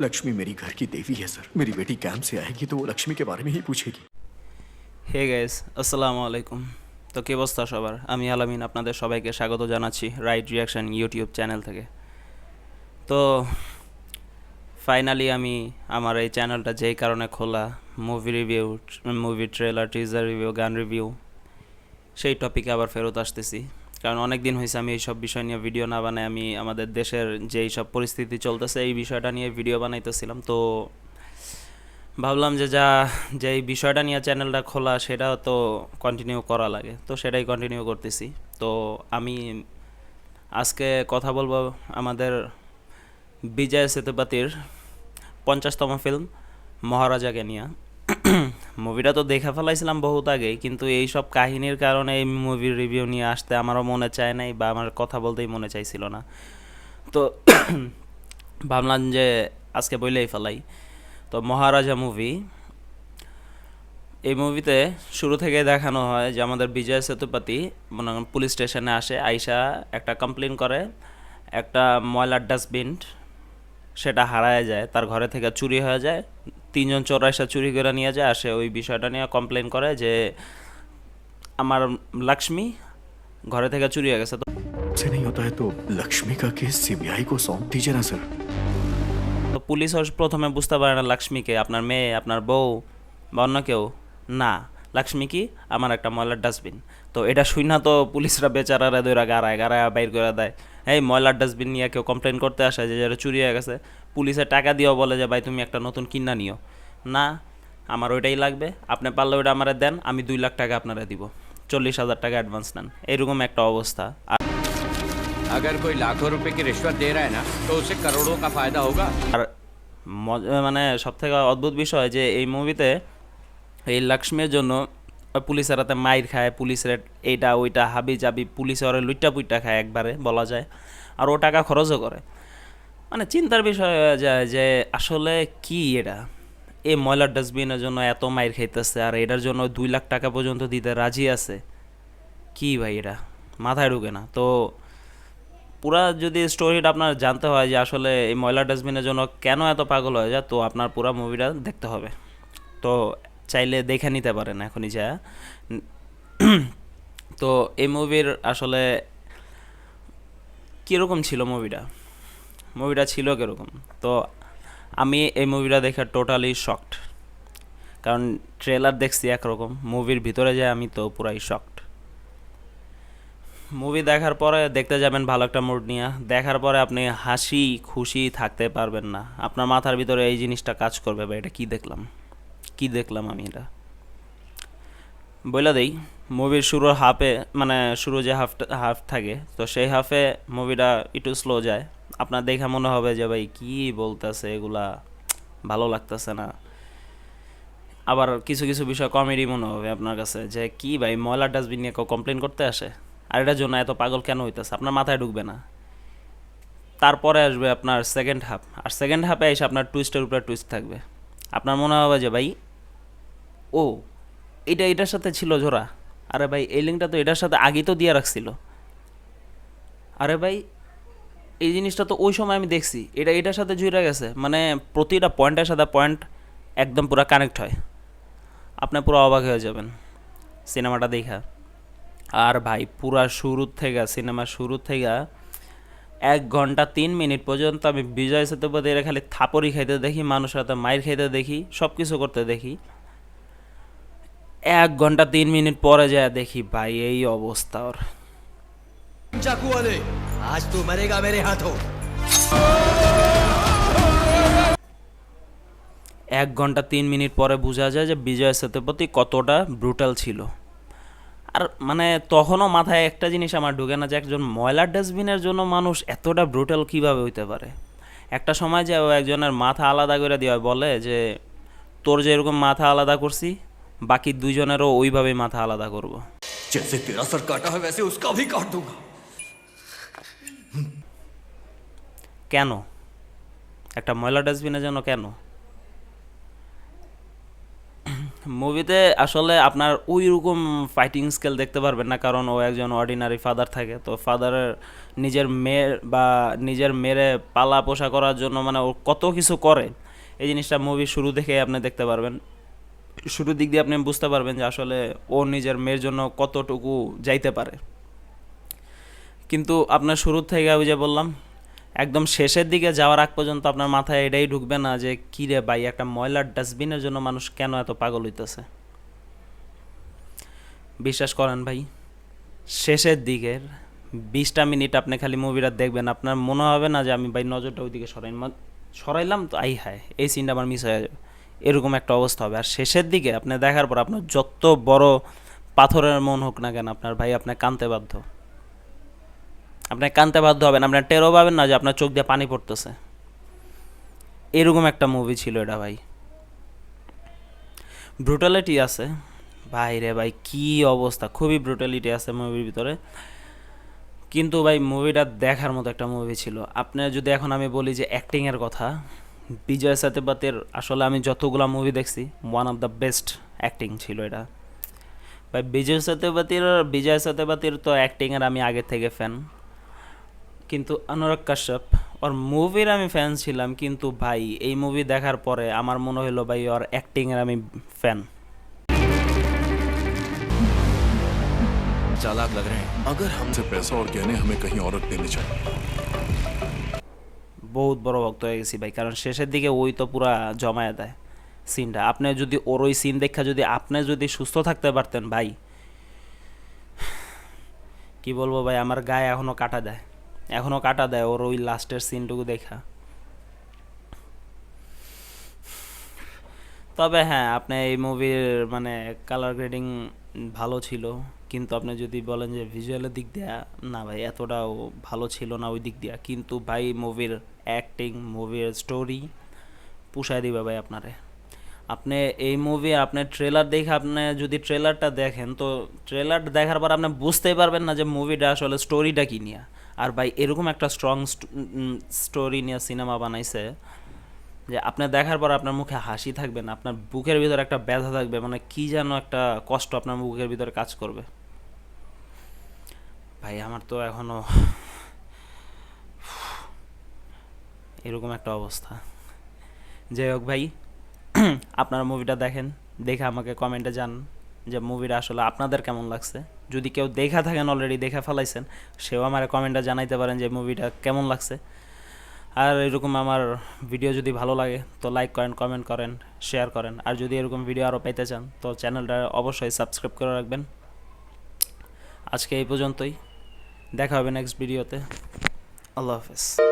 लक्ष्मी मेरी घर की देवी है सर मेरी बेटी कैंप से आएगी तो वो लक्ष्मी के बारे में ही पूछेगी হে গাইস আসসালামু আলাইকুম তো কী অবস্থা সবার আমি আলামিন আপনাদের সবাইকে স্বাগত জানাচ্ছি রাইট রিয়াকশন ইউটিউব চ্যানেল থেকে তো ফাইনালি আমি আমার এই চ্যানেলটা যেই কারণে খোলা movie review movie trailer teaser review গান রিভিউ সেই টপিকে আবার ফেরত আসতেছি কারণ অনেক দিন হয়েছে আমি এইসব বিষয় নিয়ে ভিডিও না বানাই, আমি আমাদের দেশের যেই সব পরিস্থিতি চলতেছে এই বিষয়টা নিয়ে ভিডিও বানাইতেছিলাম। তো ভাবলাম যে যা, যে এই বিষয়টা নিয়ে চ্যানেলটা খোলা সেটাও তো কন্টিনিউ করা লাগে। তো সেটাই কন্টিনিউ করতেছি। তো আমি আজকে কথা বলব আমাদের বিজয় সেতুপাতির পঞ্চাশতম ফিল্ম মহারাজাকে নিয়ে। মুভিটা তো দেখে ফেলাইছিলাম বহুত আগেই, কিন্তু এই সব কাহিনীর কারণে এই মুভির রিভিউ নিয়ে আসতে আমারও মনে চায় নাই বা আমার কথা বলতেই মনে চাইছিল না। তো ভাবলাম যে আজকে বইলেই ফেলাই। তো মহারাজা মুভি এই মুভিতে শুরু থেকে দেখানো হয় যে আমাদের বিজয় সেতুপতি মনে পুলিশ স্টেশনে আসে, আইসা একটা কমপ্লেন করে, একটা ময়লার ডাস্টবিন সেটা হারায় যায়, তার ঘরে থেকে চুরি হয়ে যায় তিনজন চোর এসে চুরি করে নিয়ে যায় আসে ওই বিষয়টা নিয়ে কমপ্লেন করে যে আমার লক্ষ্মী ঘরে থেকে চুরি হয়ে গেছে তো से नहीं होता है तो लक्ष्मी का केस सीबीआई को सौंप दीजिए ना सर তো পুলিশও প্রথমে বুঝতে পারে না লক্ষ্মীকে আপনার মেয়ে আপনার বউ বা অন্য কেউ না লক্ষ্মী কি আমার একটা ময়লার ডাস্টবিন তো এটা শুই না তো পুলিশরা বেচারারা দৈরা গাড়ায় গাড়ায় বাইর করে দেয় এই ময়লার ডাস্টবিন নিয়ে কেউ কমপ্লেন করতে আসে যে যেটা চুরি হয়ে গেছে পুলিশে টাকা দিয়েও বলে যে ভাই তুমি একটা নতুন কিনা নিও না আমার ওইটাই লাগবে আপনি পারলে ওইটা আমারে দেন আমি দুই লাখ টাকা আপনারা দিব চল্লিশ হাজার টাকা অ্যাডভান্স নেন এরকম একটা অবস্থা আর अगर कोई लाखों रुपए की रिश्वत दे रहा है ना तो उसे करोड़ों का फायदा होगा আর মজ- মানে সব থেকে অদ্ভুত বিষয় যে এই মুভিতে এই লক্ষ্মীর জন্য পুলিশের হাতে মাইর খায়, পুলিশের এইটা ওইটা হাবি জাবি পুলিশে ওরা লুইটা পুইটা খায় একবারে, বলা যায়। আর ও টাকা খরচও করে। মানে চিন্তার বিষয় হয়ে যায় যে আসলে কি এটা? এই ময়লার ডাস্টবিনের জন্য এত মাইর খাইতেছে, আর এটার জন্য দুই লাখ টাকা পর্যন্ত দিতে রাজি আছে? কি ভাই এটা? মাথায় ঢুকে না। তো পুরা যদি স্টোরিটা আপনার জানতে হয় যে আসলে এই ময়লা ডাস্টবিনের জন্য কেন এত পাগল হয়ে যায়, তো আপনার পুরা মুভিটা দেখতে হবে। তো চাইলে দেখে নিতে পারেন এখনই যা। তো এই মুভির আসলে কীরকম ছিল মুভিটা মুভিটা ছিল কীরকম? তো আমি এই মুভিটা দেখে টোটালি শকড কারণ ট্রেলার দেখছি একরকম মুভির ভিতরে যায় আমি তো পুরাই শকড মুভি দেখার পরে দেখতে যাবেন ভালো একটা মুড নিয়ে। দেখার পরে আপনি হাসি খুশি থাকতে পারবেন না। আপনার মাথার ভিতরে এই জিনিসটা কাজ করবে বা এটা কি দেখলাম? কি দেখলাম আমি এটা? বইলা দেই মুভির শুরুর হাফে মানে শুরু যে হাফ হাফ থাকে, তো সেই হাফে মুভিটা একটু স্লো যায়। আপনার দেখে মনে হবে যে, ভাই, কি বলতেছে এগুলা? ভালো লাগতেছে না। আবার কিছু কিছু বিষয় কমেডি মনে হবে আপনার কাছে, যে, কি ভাই, ময়লা ডাস্টবিন নিয়ে কেউ কমপ্লেন করতে আসে? আর এটার জন্য এত পাগল কেন হইতেছে? আপনার মাথায় ঢুকবে না। তারপরে আসবে আপনার সেকেন্ড হাফ আর সেকেন্ড হাফে এসে আপনার টুইস্টের উপরে টুইস্ট থাকবে। আপনার মনে হবে যে, ভাই ও, এটা এটার সাথে ছিল জোড়া। আরে ভাই, এই লিঙ্কটা তো এটার সাথে আগেই তো দিয়ে রাখছিল। আরে ভাই, এই জিনিসটা তো ওই সময় আমি দেখছি। এটা এটার সাথে জুড়ে গেছে। মানে প্রতিটা পয়েন্টের সাথে পয়েন্ট একদম পুরো কানেক্ট হয়। আপনি পুরো অবাক হয়ে যাবেন সিনেমাটা দেখা। আর ভাই, পুরা শুরু থেকে সিনেমা শুরু থেকে এক ঘণ্টা তিন মিনিট পর্যন্ত আমি বিজয় সেতুপতির খালি থাপড়ি খাইতে দেখি, মানুষের হাতে মাইর খাইতে দেখি সব কিছু করতে দেখি। এক ঘন্টা তিন মিনিট পরে যায় দেখি ভাই এই অবস্থা ওর चाकू वाले आज तू मरेगा मेरे हाथों এক ঘন্টা তিন মিনিট পরে বোঝা যায় যে বিজয় সেতুপতি কতটা ব্রুটাল ছিল আর মানে তখনও মাথায় একটা জিনিস আমার ঢুকে না যে একজন ময়লার ডাস্টবিনের জন্য মানুষ এতটা ব্রুটাল কিভাবে হইতে পারে একটা সময় যে ও একজনের মাথা আলাদা করে দেওয়া বলে যে তোর যে এরকম মাথা আলাদা করছি বাকি দুইজনেরও ওইভাবেই মাথা আলাদা করব। जैसे तेरा सर काटा है वैसे उसका भी काट दूंगा কেন একটা ময়লা ডাস্টবিনের জন্য কেন মুভিতে আসলে আপনার ওই রকম ফাইটিং স্কেল দেখতে পারবেন না কারণ ও একজন অর্ডিনারি ফাদার থাকে তো ফাদারের নিজের মেয়ের বা নিজের মেয়েরে পালা পোষা করার জন্য মানে ও কত কিছু করে এই জিনিসটা মুভি শুরু থেকে আপনি দেখতে পারবেন শুরুর দিক দিয়ে আপনি বুঝতে পারবেন যে আসলে ও নিজের মেয়ের জন্য কতটুকু যাইতে পারে। কিন্তু আপনার শুরুর থেকে ওই যে বললাম, একদম শেষের দিকে যাওয়ার আগ পর্যন্ত আপনার মাথায় এটাই ঢুকবে না যে, কী রে ভাই, একটা ময়লার ডাস্টবিনের জন্য মানুষ কেন এত পাগল হইতেছে? বিশ্বাস করেন ভাই, শেষের দিকের বিশটা মিনিট আপনি খালি মুভিটা দেখবেন, আপনার মনে হবে না যে আমি ভাই নজরটা ওইদিকে সরাই সরাইলাম তো, আই হায়, এই সিনটা আমার মিস হয়ে যাবে। এরকম একটা অবস্থা হবে। আর শেষের দিকে আপনি দেখার পর আপনার যত বড় পাথরের মন হোক না কেন, আপনার ভাই আপনি কানতে বাধ্য। আপনি কানতে বাধ্য হবেন আপনার টেরও পাবেন না যে আপনার চোখ দিয়ে পানি পড়তেছে। এরকম একটা মুভি ছিল এটা ভাই। ব্রুটালিটি আছে। ভাই রে ভাই, কী অবস্থা। খুবই ব্রুটালিটি আছে মুভির ভিতরে। কিন্তু ভাই মুভিটা দেখার মতো একটা মুভি ছিল। আপনার যদি এখন আমি বলি যে অ্যাক্টিংয়ের কথা বিজয় সত্যপাতের আসলে আমি যতগুলো মুভি দেখছি one of the best acting ছিল এটা ভাই বিজয় সত্যপাতির বিজয় সত্যপাতির তো অ্যাক্টিংয়ের আমি আগে থেকে ফ্যান কিন্তু অনুরাগ কাশ্যপ ওর মুভির আমি ফ্যান ছিলাম কিন্তু ভাই এই মুভি দেখার পরে আমার মনে হলো ভাই ওর অ্যাক্টিংয়ের আমি ফ্যান चालाक लग रहे हैं अगर हमसे पैसा और गहने हमें कहीं और देने चाहिए বহুত বড় ভক্ত হয়ে গেছি ভাই, কারণ শেষের দিকে ওই তো পুরা জমায়ে দেয় সিনটা। আপনি যদি ওর ওই সিন দেখা যদি আপনি যদি সুস্থ থাকতে পারতেন ভাই, কি বলব ভাই, আমার গায়ে এখনও কাটা দেয়। এখনও কাটা দেয় ওর ওই লাস্টের সিনটুকু দেখা। তবে হ্যাঁ আপনি এই মুভির মানে কালার গ্রেডিং ভালো ছিল। কিন্তু আপনি যদি বলেন যে ভিজুয়ালের দিক দিয়ে, না ভাই, এতটাও ভালো ছিল না ওই দিক দিয়ে। কিন্তু ভাই মুভির অ্যাক্টিং মুভির স্টোরি পুষায় দিবে ভাই আপনারে। আপনি এই মুভি আপনার ট্রেলার দেখে আপনি যদি ট্রেলারটা দেখেন, তো ট্রেলার দেখার পর আপনি বুঝতেই পারবেন না যে মুভিটা আসলে স্টোরিটা কি নিয়ে। আর ভাই, এরকম একটা স্ট্রং স্টোরি নিয়ে সিনেমা বানাইছে যে আপনি দেখার পর আপনার মুখে হাসি থাকবে না, আপনার বুকের ভিতরে একটা ব্যথা থাকবে মানে কি যেন একটা কষ্ট আপনার বুকের ভিতরে কাজ করবে। ভাই, আমার তো এখনও এরকম একটা অবস্থা। যাই হোক ভাই, আপনারা মুভিটা দেখেন, দেখে আমাকে কমেন্টে জান যে মুভিটা আসলে আপনাদের কেমন লাগছে। যদি কেউ দেখা থাকেন অলরেডি দেখে ফেলাইছেন, সেও আমার কমেন্টে জানাইতে পারেন যে মুভিটা কেমন লাগছে। আর এরকম আমার ভিডিও যদি ভালো লাগে, তো লাইক করেন কমেন্ট করেন শেয়ার করেন। আর যদি এরকম ভিডিও আরও পেতে চান, তো চ্যানেলটা অবশ্যই সাবস্ক্রাইব করে রাখবেন। আজকে এই পর্যন্তই। দেখা হবে নেক্সট ভিডিওতে আল্লাহ হাফেজ।